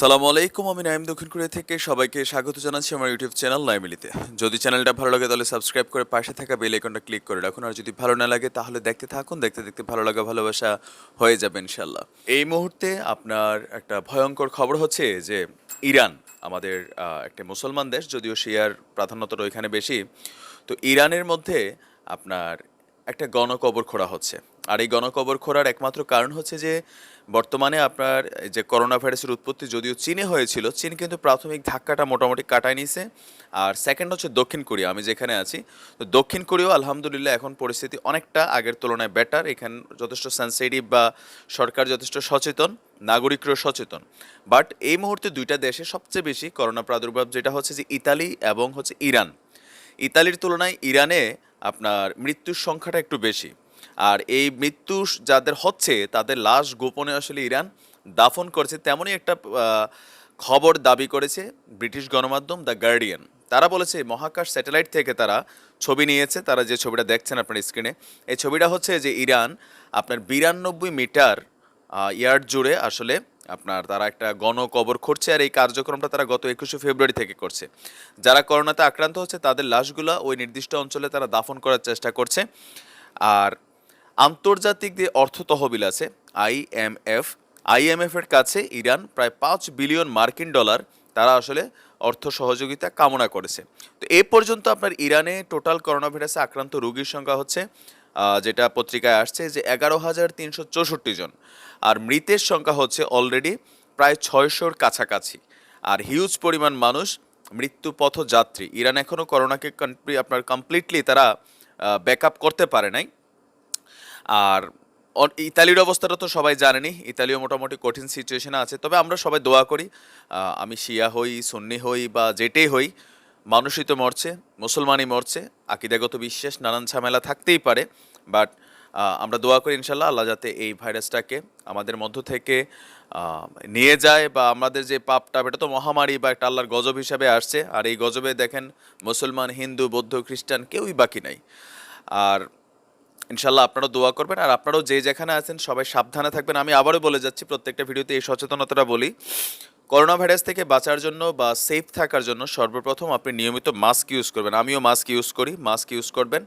সালাম আলাইকুম, আমি নাইম দক্ষিণ কোরিয়া থেকে সবাইকে স্বাগত জানাচ্ছি আমার ইউটিউব চ্যানেল নাইমিলিতে যদি চ্যানেলটা ভালো লাগে তাহলে সাবস্ক্রাইব করে পাশে থাকা বেল আইকনটা ক্লিক করে রাখুন, আর যদি ভালো না লাগে তাহলে দেখতে থাকুন, দেখতে দেখতে ভালো লাগা, ভালোবাসা হয়ে যাবে ইনশাল্লাহ এই মুহূর্তে আপনার একটা ভয়ঙ্কর খবর হচ্ছে যে ইরান, আমাদের একটা মুসলমান দেশ, যদিও শিয়ার প্রাধান্যতা ওইখানে বেশি, তো ইরানের মধ্যে আপনার একটা গণকবর খোঁড়া হচ্ছে। আর এই গণকবর খোঁড়ার একমাত্র কারণ হচ্ছে যে, বর্তমানে আপনার যে করোনা ভাইরাসের উৎপত্তি যদিও চীনে হয়েছিল, চীন কিন্তু প্রাথমিক ধাক্কাটা মোটামুটি কাটায় নিছে আর সেকেন্ড হচ্ছে দক্ষিণ কোরিয়া, আমি যেখানে আছি। তো দক্ষিণ কোরিয়াও আলহামদুলিল্লাহ এখন পরিস্থিতি অনেকটা আগের তুলনায় বেটার এখানে যথেষ্ট সেন্সিটিভ বা সরকার যথেষ্ট সচেতন, নাগরিকরাও সচেতন। বাট এই মুহূর্তে দুইটা দেশে সবচেয়ে বেশি করোনা প্রাদুর্ভাব যেটা হচ্ছে যে ইতালি এবং হচ্ছে ইরান। ইতালির তুলনায় ইরানে আপনার মৃত্যুর সংখ্যাটা একটু বেশি। আর এই মৃত্যু যাদের হচ্ছে, তাদের লাশ গোপনে আসলে ইরান দাফন করছে, তেমনই একটা খবর দাবি করেছে ব্রিটিশ গণমাধ্যম দ্য গার্ডিয়ান। তারা বলেছে, মহাকাশ স্যাটেলাইট থেকে তারা ছবি নিয়েছে, তারা যে ছবিটা দেখছেন আপনার স্ক্রিনে, এই ছবিটা হচ্ছে যে ইরান আপনার বিরানব্বই মিটার ইয়ার্ড জুড়ে আসলে আপনার তারা একটা গণকবর করছে আর এই কার্যক্রমটা তারা গত একুশে ফেব্রুয়ারি থেকে করছে। যারা করোনাতে আক্রান্ত হচ্ছে, তাদের লাশগুলো ওই নির্দিষ্ট অঞ্চলে তারা দাফন করার চেষ্টা করছে। আর আন্তর্জাতিক যে অর্থ তহবিল আছে আইএমএফ আইএমএফ এর কাছে ইরান প্রায় পাঁচ বিলিয়ন মার্কিন ডলার তারা আসলে অর্থ সহযোগিতা কামনা করেছে। তো এ পর্যন্ত আপনার ইরানে টোটাল করোনা ভাইরাসে আক্রান্ত রোগীর সংখ্যা হচ্ছে যেটা পত্রিকায় আসছে যে এগারো হাজার তিনশো চৌষট্টি জন। আর মৃতের সংখ্যা হচ্ছে অলরেডি প্রায় ছয়শোর কাছাকাছি। আর হিউজ পরিমাণ মানুষ মৃত্যুপথ যাত্রী ইরান এখনও করোনাকে আপনার কমপ্লিটলি তারা ব্যাক করতে পারে নাই। আর ইতালির অবস্থাটা তো সবাই জানেনি। ইতালিও মোটামুটি কঠিন সিচুয়েশনে আছে। তবে আমরা সবাই দোয়া করি আমি শিয়া হই, সুন্নি হই বা যেটাই হই মানুষই তো মরছে, মুসলমানই মরছে, আকিদাগত বিশ্বাস, নানান ঝামেলা থাকতেই পারে বাট আমরা দোয়া করি ইনশাল্লাহ আল্লাহ যাতে এই ভাইরাসটাকে আমাদের মধ্য থেকে নিয়ে যায় বা আমাদের যে পাপটা, এটা তো মহামারী বা একটা আল্লাহর গজব হিসাবে আসছে, আর এই গজবে দেখেন মুসলমান, হিন্দু, বৌদ্ধ, খ্রিস্টান কেউই বাকি নাই। আর ইনশাল্লাহ আপনারাও দোয়া করবেন, আর আপনারাও যে যেখানে আছেন সবাই সাবধানে থাকবেন। আমি আবারও বলে যাচ্ছি, প্রত্যেকটা ভিডিওতে এই সচেতনতাটা বলি। করোনা ভাইরাস থেকে বাঁচার জন্য বা সেফ থাকার জন্য সর্বপ্রথম আপনি নিয়মিত মাস্ক ইউজ করবেন। আমিও মাস্ক ইউজ করি মাস্ক ইউজ করবেন।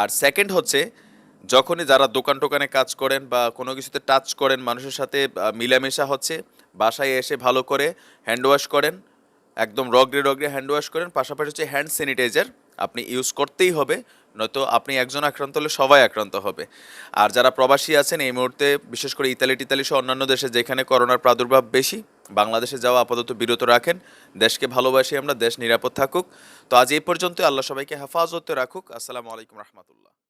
আর সেকেন্ড হচ্ছে, যখনই যারা দোকান টোকানে কাজ করেন বা কোনো কিছুতে টাচ করেন, মানুষের সাথে মিলামেশা হচ্ছে, বাসায় এসে ভালো করে হ্যান্ড ওয়াশ করেন, একদম রগড়ে রগড়ে হ্যান্ড ওয়াশ করেন। পাশাপাশি হচ্ছে হ্যান্ড স্যানিটাইজার আপনি ইউজ করতেই হবে। নয়তো আপনি একজন আক্রান্ত হলে সবাই আক্রান্ত হবে। আর যারা প্রবাসী আছেন, এই মুহূর্তে বিশেষ করে ইতালি, টিতালি সহ অন্যান্য দেশে যেখানে করোনার প্রাদুর্ভাব বেশি, বাংলাদেশে যাওয়া আপাতত বিরত রাখেন। দেশকে ভালোবাসি আমরা, দেশ নিরাপদ থাকুক। তো আজ এই পর্যন্ত আল্লাহ সবাইকে হেফাজতে রাখুক। আসসালামু আলাইকুম রহমতুল্লাহ।